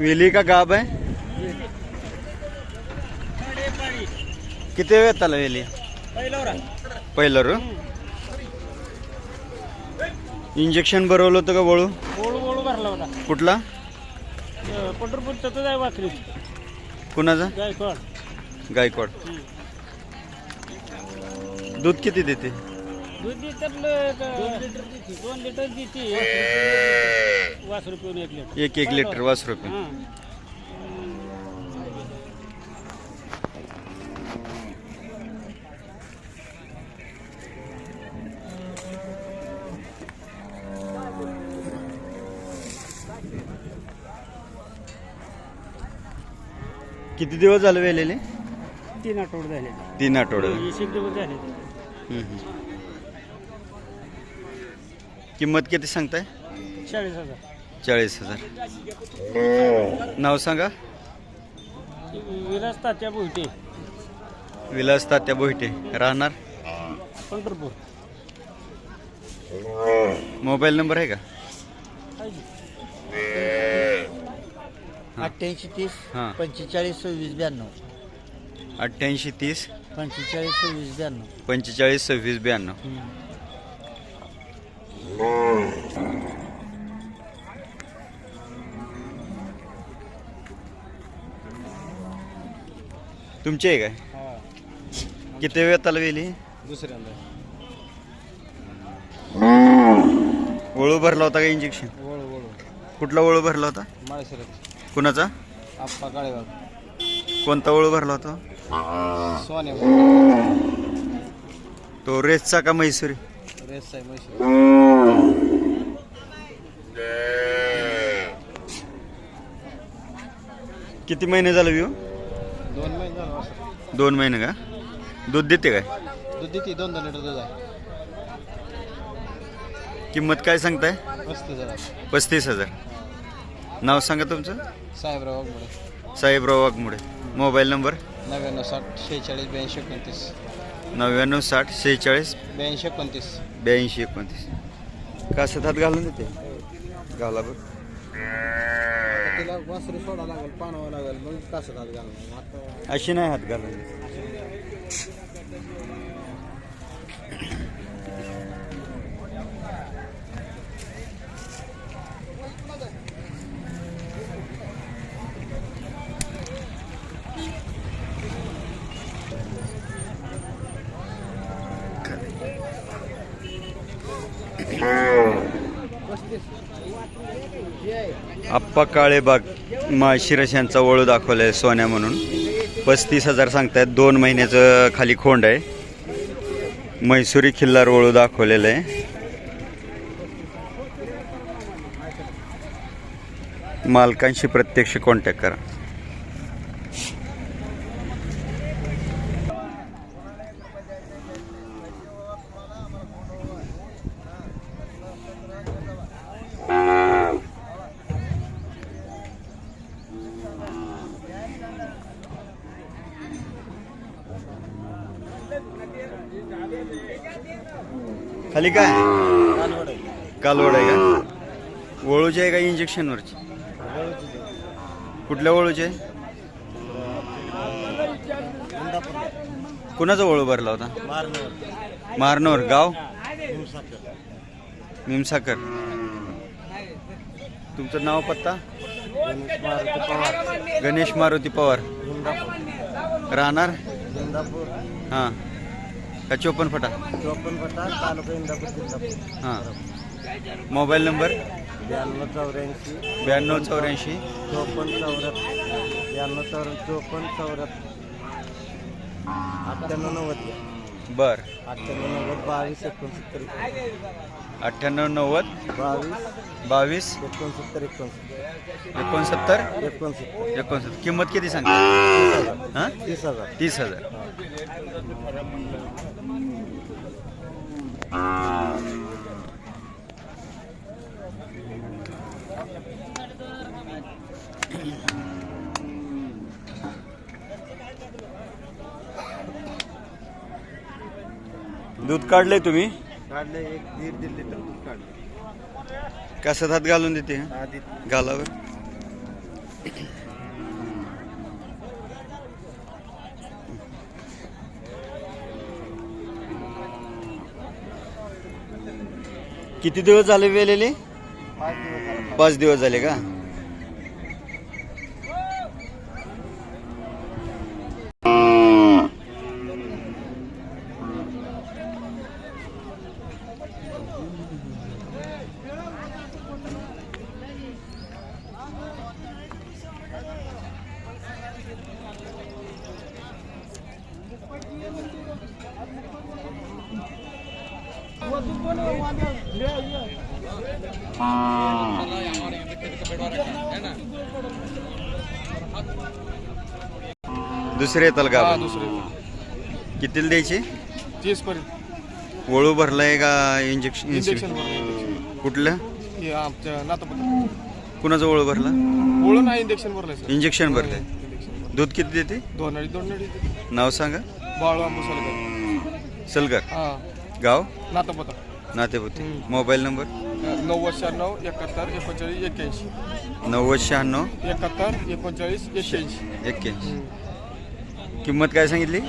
वेली का गाब आहे? किती वेळ आला वेली? पहिलं रो इंजेक्शन भरवलं होतं का वळू? भरला होता कुठला? पंढरपूरचा वाखरी कुणाचा? गायकवाड. गायकवाड. दूध किती देते? दूध लिटर दोन लिटर देते. वास रुपये एक लिटर. एक एक लिटर वास रुपये. हां. किती दिवस झाले वेलेले? तीन आठवडे झाले. तीन आठवडे. वीस एक दिवस झाले. हम्म, हम्म. किंमत किती सांगताय? चाळीस हजार. चाळीस हजार. नाव सांगा. विलास तात्या भोईटे. विलास तात्या बोहिटे राहणार? पंढरपूर. मोबाईल नंबर आहे का? अठ्ठ्याऐंशी तीस हां. पंचेचाळीस सव्वीस ब्याण्णव. अठ्ठ्याऐंशी तीस पंचेचाळीस सव्वीस ब्याण्णव. पंचेचाळीस सव्वीस ब्याण्णव. तुमची आहे काय? किती वेळ आला? वेली दुसऱ्यांदा. वळू भरला होता का इंजेक्शन कुठला वळू भरला होता? माळशिरत कुणाचा? आप्पा काळेगाव. कोणता वळू भरला होता? सोने. तो रेसचा का म्हैसूरी? रेस आहे म्हैसूर. किती महिने झाले विहो दोन महिने झालं असं. दोन महिने का? दूध देते काय? दूध देते दोन दोन लिटर दूध आहे. किंमत काय सांगताय? पस्तीस हजार पस्तीस हजार. नाव सांगा तुमचं? साहेबराव वाघमोडे. साहेबराव वाघमुडे. Mobile number? नव्याण्णव साठ शेहेचाळीस ब्याऐंशी एकोणतीस. नव्याण्णव साठ शेहेचाळीस ब्याऐंशी एकोणतीस. ब्याऐंशी एकोणतीस. कासत हात घालून देते? घाला बघ तिला वासरू सोडा लागेल पाणावं लागेल मग कसं हात घालणार आता अशी नाही हात घालून. देत. आप्पा काळेबाग माळशिरस यांचा वळू दाखवलाय सोन्या म्हणून. पस्तीस हजार सांगतायत दोन महिन्याचं खाली खोंड आहे. म्हैसुरी खिल्लार वळू दाखवलेलं आहे मालकांशी प्रत्यक्ष कॉन्टॅक्ट करा. खाली काय? कालवड आहे का? वळूची आहे का इंजेक्शनवरची? कुठल्या वळूची आहे? कुणाचा वळू भरला होता? मारनोर गाव? मिमसाकर तुमचं नाव पत्ता? गणेश मारुती पवार. राहणार? हां. का चोपन फटा? चोपन्न पटा तालुका इंदापूर जिल्हा. हां. Mobile number? ब्याण्णव चौऱ्याऐंशी. ब्याण्णव चौऱ्याऐंशी. चोपन्न चौऱ्याहत्तर. ब्याण्णव चौऱ्या चोपन्न चौऱ्याहत्तर. अठ्ठ्याण्णव नव्वद. बर. अठ्ठ्याण्णव नव्वद बावीस एकोणसत्तर अठ्ठ्याण्णव नव्वद बावीस बावीस एकोणसत्तर एकोणसत्तर. एकोणसत्तर? एकोणसत्तर. एकोणसत्तर. किंमत किती सांगता हां? तीस हजार. तीस हजार. दूध काढलंय तुम्ही? काढले एक दीड दीड लिटर दूध काढले कसं हात घालून देते? आधी घालावर किती दिवस झाले वेलेले पाच दिवस झाले. पाच दिवस झाले का? दुसरे येताल का हा आपण? दुसरे कितीला द्यायची? तीस पर्यंत. वळू भरलाय का इंजेक्शन इंजेक्शन भरलं कुठलं? हे आमच्या नातापत्र कुणाचं वळू भरला? ओळून आहे इंजेक्शन भरलंय सर इंजेक्शन भरलंय. इंजेक्शन दूध किती देते? दोन अडीच दोन अडीच नाव सांगा. बाळू आंबू सलगर. सलगर. हा. गाव? नातापत्र नातेपुते. Mobile number? नव्वद शहाण्णव एकाहत्तर एकोणचाळीस एक्क्याऐंशी. नव्वद शहाण्णव. एकाहत्तर एकोणचाळीस एक्क्याऐंशी. एक्क्याऐंशी. किंमत काय सांगितली?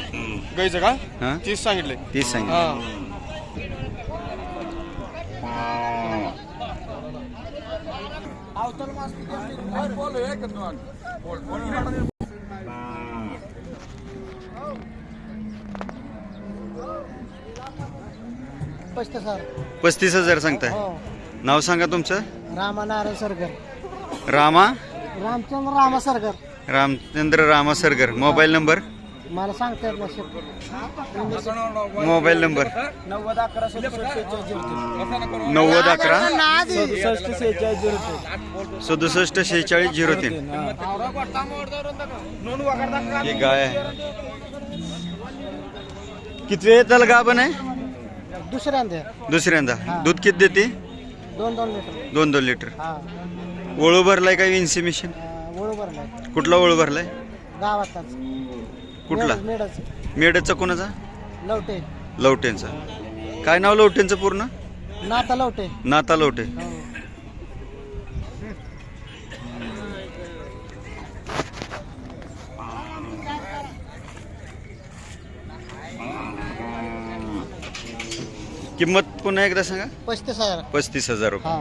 गाईचं का? हाँ? तीस सांगितलंय तीस सांगितली. हा. स्पष्ट सर पस्तीस हजार सांगताय. हो. नाव सांगा तुमचं? रामा नारायण सरगर. रामा? रामचंद्र रामा सरगर. रामचंद्र रामा सरगर. Mobile number? मला सांगता येत नाही मोबाईल नंबर? नव्वद अकरा सदुसष्ट नव्वद अकरा? सदुसष्ट सेहेचाळीस झिरो तीन. सदुसष्ट शेहेचाळीस झिरो तीन. ही. गाय आहे. किती येताल गाभण आहे? दुसऱ्यांदा. दुसऱ्यांदा. दूध किती देते? दोन दोन लिटर. दोन दोन लिटर. हा. ओळू भरलाय का इन्सिमिशन बरोबर नाही कुठला ओळू भरलाय? कुठला? मेडच. मेडचा कोणाचा? लवटे. लवटेंचा. काय नाव लवटेंचं पूर्ण? नाता लवटे. नाता लवटे. हो. किंमत पुन्हा एकदा सांगा? पस्तीस हजार. पस्तीस हजार रुपये.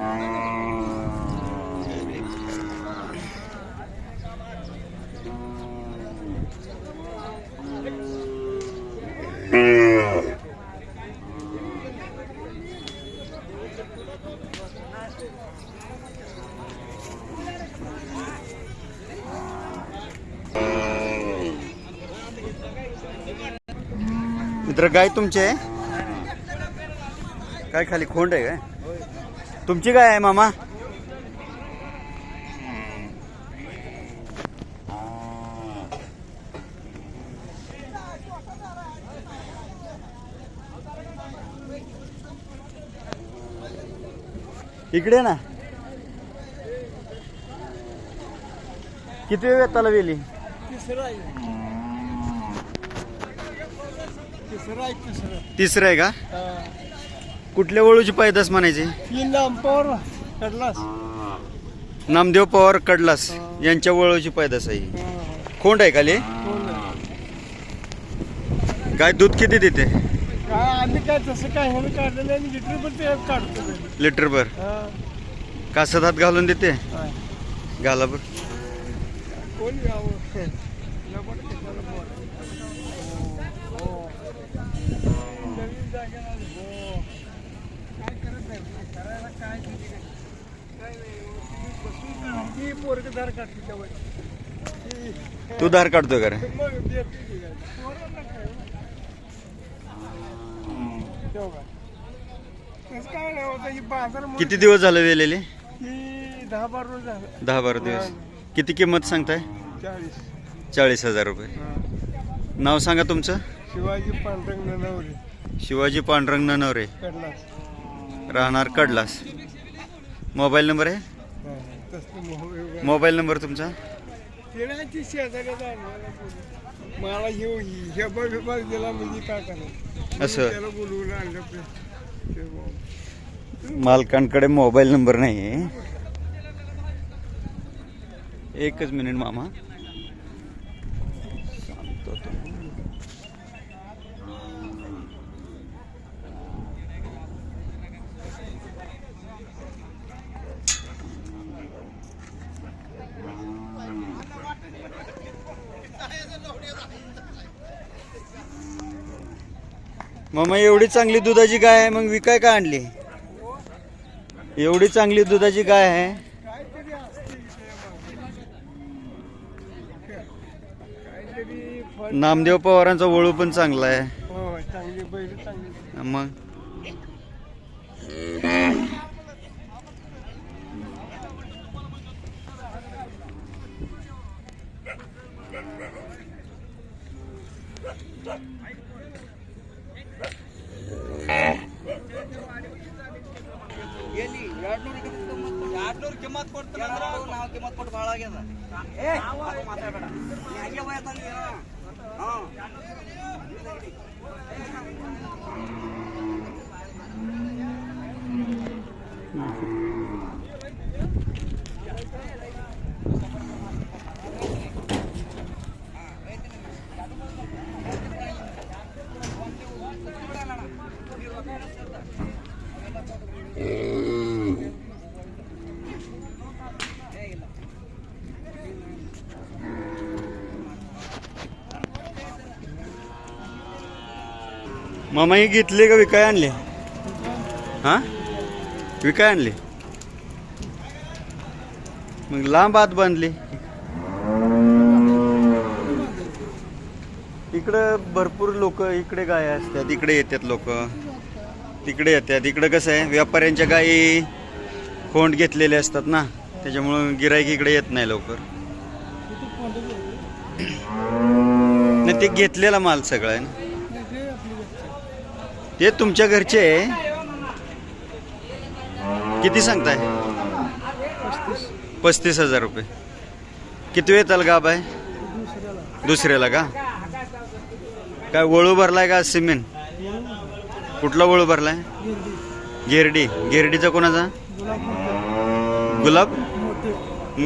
हा. मित्र गाय तुमचे काय खाली खोंड आहे काय? तुमची गाय आहे मामा? इकडे ना. किती वेळ येताला वेली? तिसरं आहे का? कुठल्या वळूची पैदास म्हणायची? नामदेव पवार कडलास यांच्या वळूची पैदास आहे ही. खोंड आहे खाली काय दूध किती देते? काय आम्ही काय तसं काय ह्यानं काढलेलं आणि लिटर पण ते काढतो. लिटर भर? कासत हात घालून देते? घाला बर. कोण यावं? तू धार का रे ती काय. पोरांना काय हो? तेव्हा. तसं काय नाही होतं, ही बाजार मोठी- किती दिवस झाले वेलेले ही दहा बारा रोज झालं दहा बारा दिवस किती किंमत सांगताय चाळीस चाळीस हजार रुपये. नाव सांगा तुमचं शिवाजी पांढरंग नवरे शिवाजी पांडुरंग ननवरे. राहणार कडलास. मोबाईल नंबर आहे? मोबाईल नंबर तुमचा? असं. मालकांकडे मोबाईल नंबर नाही आहे एकच मिनिट मामा. मग एवढी चांगली दुधाची गाय आहे मग विकाय का आणली? एवढी चांगली दुधाची गाय आहे. नामदेव पवारांचा वळू पण चांगला आहे. मग? चांगली बैल चांगली मग मामा ही घेतली का विकाय आणली? हा? विकाय आणली? मग लांब आत बांधली. इकडं भरपूर लोक इकडे गाय असतात इकडे येतात लोक. तिकडे येतात. इकडं कसं आहे व्यापाऱ्यांच्या गायी खोंड घेतलेले असतात ना त्याच्यामुळं गिराईक इकडे येत नाही लवकर. नाही ते घेतलेला माल सगळा आहे ना. हे तुमच्या घरचे आहे? किती सांगताय? पस्तीस हजार रुपये. किती वेळ गाब आहे दुसऱ्याला का? काय वळू भरलाय का सिमेंट? कुठला वळू भरलाय? गिरडी. गिरडीचा कोणाचा? गुलाब?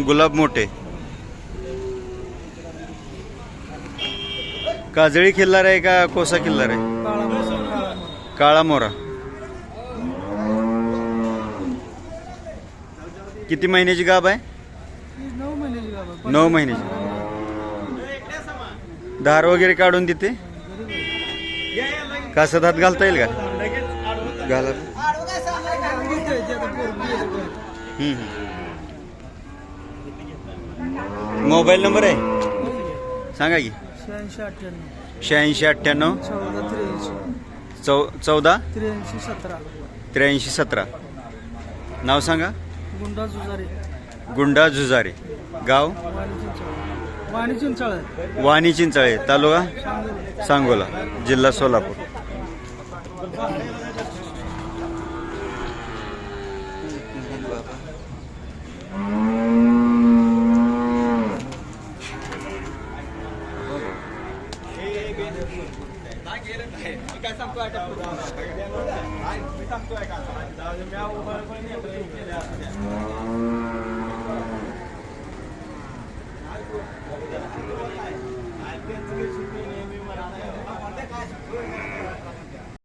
गुलाब मोठे. काजळी खिल्लार आहे का कोसा खिल्लार आहे? काळा मोरा. किती महिन्याची गाब आहे? नऊ महिन्याची. गाभा नऊ महिन्याची धार वगैरे काढून देते. कासत हात घालता येईल का? घाला. मोबाईल नंबर आहे? सांगा की. शहाऐंशी अठ्ठ्याण्णव. शहाऐंशी अठ्ठ्याण्णव. चौ चौदा? त्र्याऐंशी सतरा. त्र्याऐंशी सतरा. नाव सांगा. गुंडा जुजारे. गुंडा झुजारे गाव? वाणी चिंचाळे. वाणी चिंचाळे. तालुका? सांगोला. जिल्हा सोलापूर. আটক করেছে